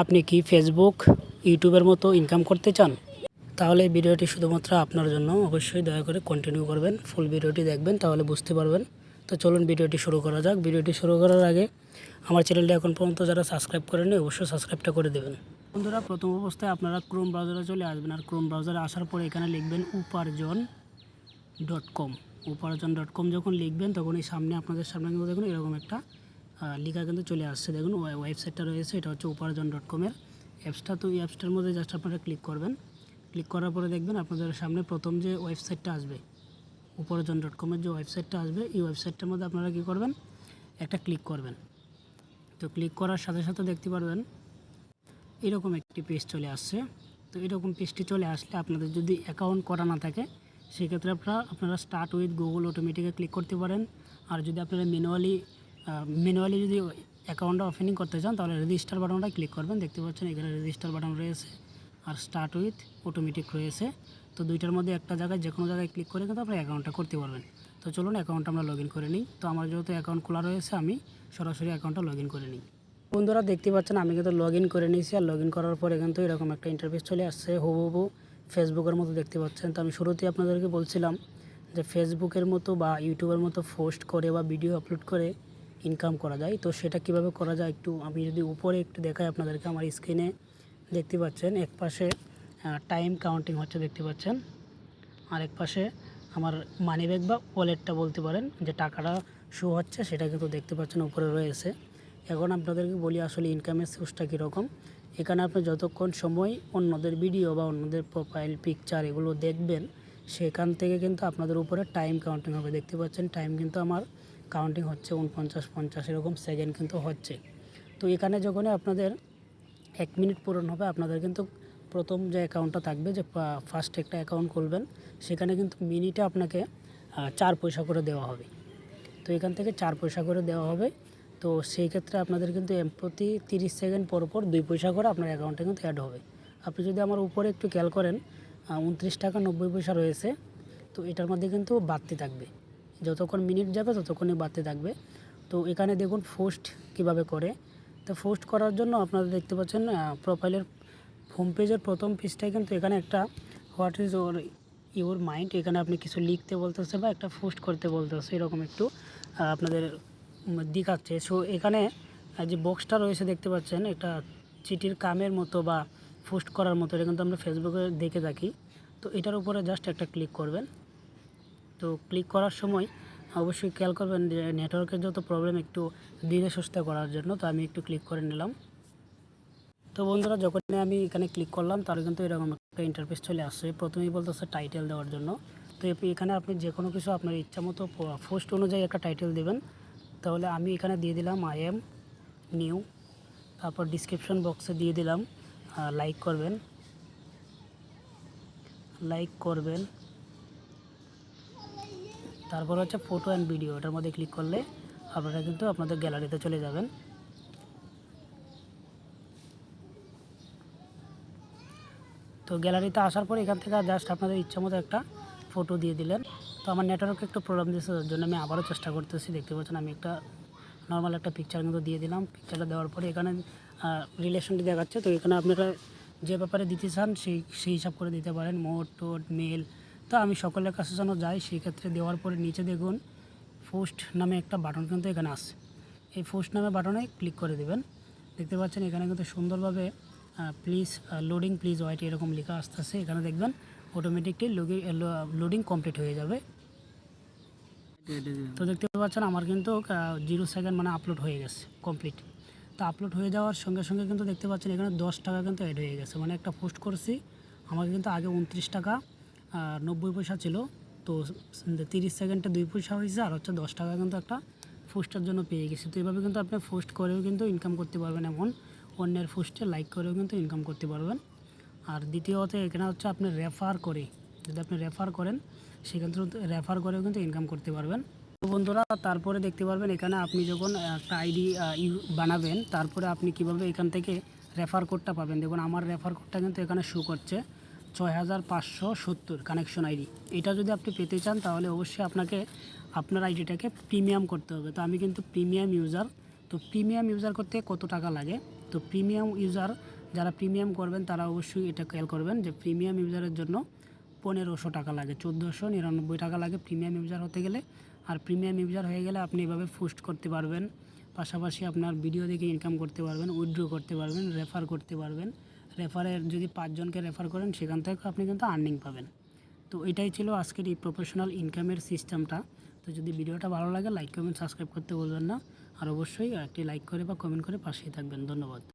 আপনি কি ফেসবুক ইউটিউবের মতো ইনকাম করতে চান? তাহলে ভিডিওটি শুধুমাত্র আপনার জন্য। অবশ্যই দয়া করে কন্টিনিউ করবেন ফুল ভিডিওটি দেখবেন, তাহলে বুঝতে পারবেন। তো চলুন ভিডিওটি শুরু করা যাক। ভিডিওটি শুরু করার আগে আমার চ্যানেলটি এখন পর্যন্ত যারা সাবস্ক্রাইব করেনি অবশ্যই সাবস্ক্রাইবটা করে দেবেন। বন্ধুরা, প্রথম অবস্থায় আপনারা ক্রোম ব্রাউজারে চলে আসবেন। আর ক্রোম ব্রাউজারে আসার পরে এখানে লিখবেন উপার্জন ডট কম উপার্জন ডট কম যখন লিখবেন তখন এই সামনে আপনাদের সামনে কিন্তু দেখুন এরকম একটা লেখা কিন্তু চলে আসছে। দেখুন, ওয়ে- ওয়েবসাইটটা রয়েছে, এটা হচ্ছে উপার্জন ডট কমের অ্যাপসটা তো এই অ্যাপসটার মধ্যে জাস্ট আপনারা ক্লিক করবেন। ক্লিক করার পরে দেখবেন আপনাদের সামনে প্রথম যে ওয়েবসাইটটা আসবে উপার্জন ডট কমের যে ওয়েবসাইটটা আসবে, এই ওয়েবসাইটটার মধ্যে আপনারা কী করবেন? একটা ক্লিক করবেন। তো ক্লিক করার সাথে সাথে দেখতে পারবেন, এরকম একটি পেজ চলে আসছে। তো এরকম পেজটি চলে আসলে আপনাদের যদি অ্যাকাউন্ট করা না থাকে, সেক্ষেত্রে আপনারা আপনারা স্টার্ট উইথ গুগল অটোমেটিকে ক্লিক করতে পারেন। আর যদি আপনারা ম্যানুয়ালি ম্যানুয়ালি যদি অ্যাকাউন্টটা ওপেনিং করতে চান, তাহলে রেজিস্টার বাটনটা ক্লিক করবেন। দেখতে পাচ্ছেন এখানে রেজিস্টার বাটন রয়েছে আর স্টার্ট উইথ অটোমেটিক রয়েছে। তো দুইটার মধ্যে একটা জায়গায় যে কোনো জায়গায় ক্লিক করে কিন্তু আপনার অ্যাকাউন্টটা করতে পারবেন। তো চলুন অ্যাকাউন্টটা আমরা লগ করে নিই। তো আমার যেহেতু অ্যাকাউন্ট খোলা রয়েছে, আমি সরাসরি অ্যাকাউন্টটা লগ করে নিই। বন্ধুরা, দেখতে পাচ্ছেন আমি কিন্তু লগ করে নিয়েছি। আর লগ করার পরে কিন্তু এরকম একটা ইন্টারফেস চলে আসছে, হুবহু ফেসবুকের মতো দেখতে পাচ্ছেন। তো আমি শুরুতেই আপনাদেরকে বলছিলাম যে ফেসবুকের মতো বা ইউটিউবের মতো পোস্ট করে বা ভিডিও আপলোড করে ইনকাম করা যায়। তো সেটা কীভাবে করা যায় একটু আমি যদি উপরে একটু দেখাই আপনাদেরকে আমার স্ক্রিনে দেখতে পাচ্ছেন। এক পাশে টাইম কাউন্টিং হচ্ছে দেখতে পাচ্ছেন। আর এক পাশে আমার মানি ব্যাগ বা ওয়ালেটটা বলতে পারেন, যে টাকাটা শো হচ্ছে সেটা কিন্তু দেখতে পাচ্ছেন উপরে রয়েছে। এখন আপনাদেরকে বলি আসলে ইনকামের সোর্সটা কীরকম। এখানে আপনি যতক্ষণ সময় অন্যদের ভিডিও বা অন্যদের প্রোফাইল পিকচার এগুলো দেখবেন, সেখান থেকে কিন্তু আপনাদের উপরে টাইম কাউন্টিং হবে। দেখতে পাচ্ছেন টাইম কিন্তু আমার কাউন্টিং হচ্ছে উনপঞ্চাশ, পঞ্চাশ, এরকম সেকেন্ড কিন্তু হচ্ছে। তো এখানে যখনই আপনাদের এক মিনিট পূরণ হবে, আপনাদের কিন্তু প্রথম যে অ্যাকাউন্টটা থাকবে যে ফার্স্ট একটা অ্যাকাউন্ট খুলবেন, সেখানে কিন্তু মিনিটে আপনাকে চার পয়সা করে দেওয়া হবে। তো এখান থেকে চার পয়সা করে দেওয়া হবে। তো সেই ক্ষেত্রে আপনাদের কিন্তু প্রতি তিরিশ সেকেন্ড পর পর দুই পয়সা করে আপনার অ্যাকাউন্টে কিন্তু অ্যাড হবে। আপনি যদি আমার উপরে একটু খেয়াল করেন উনত্রিশ টাকা নব্বই পয়সা রয়েছে, তো এটার মধ্যে কিন্তু বাড়তি থাকবে। যতক্ষণ মিনিট যাবে, ততক্ষণই বাড়তে থাকবে। তো এখানে দেখুন পোস্ট কীভাবে করে। তো পোস্ট করার জন্য আপনারা দেখতে পাচ্ছেন প্রোফাইলের হোম পেজের প্রথম পেজটাই কিন্তু এখানে একটা what is on your mind এখানে আপনি কিছু লিখতে বলতেছে বা একটা পোস্ট করতে বলতেছে, এরকম একটু আপনাদের দেখাচ্ছে। সো এখানে যে বক্সটা রয়েছে দেখতে পাচ্ছেন এটা চিঠির কামের মতো বা পোস্ট করার মতো, এটা কিন্তু আমরা ফেসবুকে দেখে থাকি। তো এটার উপরে জাস্ট একটা ক্লিক করবেন। তো ক্লিক করার সময় অবশ্যই খেয়াল করবেন যে নেটওয়ার্কের যত প্রবলেম একটু ধীরে সুস্থে করার জন্য, তো আমি একটু ক্লিক করে নিলাম। তো বন্ধুরা যখন আমি এখানে ক্লিক করলাম তার কিন্তু এরকম একটা ইন্টারফেস চলে আসছে। প্রথমেই বলতেছে টাইটেল দেওয়ার জন্য। তো এখানে আপনি যে কোনো কিছু আপনার ইচ্ছা মতো পোস্ট অনুযায়ী একটা টাইটেল দেবেন। তাহলে আমি এখানে দিয়ে দিলাম আই এম নিউ তারপর ডিসক্রিপশন বক্সে দিয়ে দিলাম লাইক করবেন। লাইক করবেন। তারপর হচ্ছে ফটো অ্যান্ড ভিডিও এটার মধ্যে ক্লিক করলে আপনারা কিন্তু আপনাদের গ্যালারিতে চলে যাবেন। তো গ্যালারিতে আসার পর এখান থেকে জাস্ট আপনাদের ইচ্ছা মতো একটা ফটো দিয়ে দিলেন। তো আমার নেটওয়ার্কে একটু প্রবলেম দিয়েছে যার জন্য আমি আবারও চেষ্টা করতেছি। দেখতে পাচ্ছেন, আমি একটা নর্মাল একটা পিকচার কিন্তু দিয়ে দিলাম। পিকচারটা দেওয়ার পরে এখানে রিলেশনটি দেখাচ্ছে। তো এখানে আপনারা যে ব্যাপারে দিতে চান, সেই সেই হিসাব করে দিতে পারেন। মোট, টোট মেল তো আমি সকলের কাছে যেন যাই, সেই ক্ষেত্রে দেওয়ার পরে নিচে দেখুন পোস্ট নামে একটা বাটন কিন্তু এখানে আসছে এই পোস্ট নামে বাটনে ক্লিক করে দেবেন। দেখতে পাচ্ছেন এখানে কিন্তু সুন্দরভাবে প্লিজ লোডিং প্লিজ ওয়াইট এরকম লেখা আসতেছে। এখানে দেখবেন অটোমেটিকলি লোডিং কমপ্লিট হয়ে যাবে। তো দেখতে পাচ্ছেন আমার কিন্তু জিরো সেকেন্ড মানে আপলোড হয়ে গেছে কমপ্লিট তো আপলোড হয়ে যাওয়ার সঙ্গে সঙ্গে কিন্তু দেখতে পাচ্ছেন এখানে দশ টাকা কিন্তু অ্যাড হয়ে গেছে। মানে একটা পোস্ট করছি, আমাকে কিন্তু আগে উনত্রিশ টাকা নব্বই পয়সা ছিল। তো তিরিশ সেকেন্ডে দুই পয়সা হয়েছে, আর হচ্ছে দশ টাকা কিন্তু একটা পোস্টের জন্য পেয়ে গেছি। তো এভাবে কিন্তু আপনি পোস্ট করেও কিন্তু ইনকাম করতে পারবেন এমন অন্যের পোস্টে লাইক করেও কিন্তু ইনকাম করতে পারবেন। আর দ্বিতীয়ত এখানে হচ্ছে আপনি রেফার করে, যদি আপনি রেফার করেন থেকে রেফার করেও কিন্তু ইনকাম করতে পারবেন। তো বন্ধুরা, তারপরে দেখতে পারবেন এখানে আপনি যখন, একটা আইডি বানাবেন, তারপরে আপনি কীভাবে এখান থেকে রেফার কোডটা পাবেন। দেখুন, আমার রেফার কোডটা কিন্তু এখানে শো করছে। ছয় হাজার পাঁচশো সত্তর কানেকশন আইডি এটা যদি আপনি পেতে চান, তাহলে অবশ্যই আপনাকে, আপনার আইডিটাকে প্রিমিয়াম করতে হবে। তো আমি কিন্তু প্রিমিয়াম ইউজার তো প্রিমিয়াম ইউজার করতে কত টাকা লাগে? তো প্রিমিয়াম ইউজার যারা প্রিমিয়াম করবেন, তারা অবশ্যই এটা খেয়াল করবেন যে প্রিমিয়াম ইউজারের জন্য পনেরোশো টাকা লাগে, চোদ্দোশো নিরানব্বই টাকা লাগে প্রিমিয়াম ইউজার হতে গেলে। আর প্রিমিয়াম ইউজার হয়ে গেলে আপনি এভাবে পোস্ট করতে পারবেন। পাশাপাশি আপনার ভিডিও দেখে ইনকাম করতে পারবেন উইথড্র করতে পারবেন রেফার করতে পারবেন। রেফারের যদি পাঁচজনকে রেফার করেন, সেখান থেকে আপনি কিন্তু আর্নিং পাবেন। তো এটাই ছিল আজকের এই প্রফেশনাল ইনকামের সিস্টেমটা তো যদি ভিডিওটা ভালো লাগে লাইক কমেন্ট সাবস্ক্রাইব করতে বলবেন না। আর অবশ্যই একটি লাইক করে বা কমেন্ট করে পাশেই থাকবেন। ধন্যবাদ।